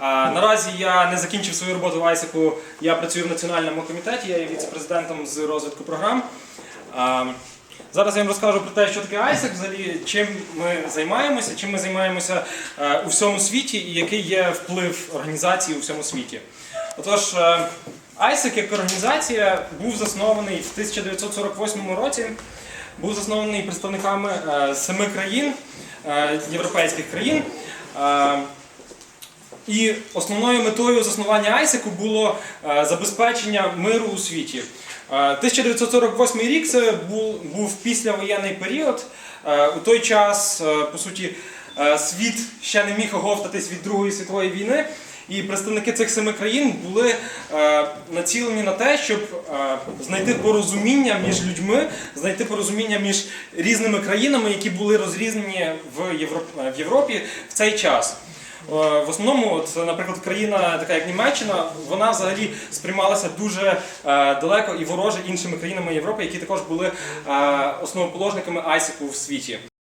Наразі я не закінчив свою роботу в ISEC, я працюю в національному комітеті, я є віце-президентом з розвитку програм. Зараз я вам розкажу про те, що таке ISEC, взагалі, чим ми займаємося, чим ми займаємося е, у всьому світі і який є вплив організації у всьому світі. Отож, е, ISEC як організація був заснований в 1948 році, був заснований представниками е, семи країн, е, європейських країн. Е, і основною метою заснування ISEC було е, забезпечення миру у світі. Е, 1948 рік це був, був післявоєнний період. Е, У той час, е, по суті, е, світ ще не міг оговтатись від Другої світової війни. І представники цих семи країн були е, націлені на те, щоб е, знайти порозуміння між людьми, знайти порозуміння між різними країнами, які були розрізнені в Європі в цей час. Е, В основному, от, наприклад, країна, така як Німеччина, вона взагалі сприймалася дуже е, далеко і вороже іншими країнами Європи, які також були е, основоположниками ISIC в світі.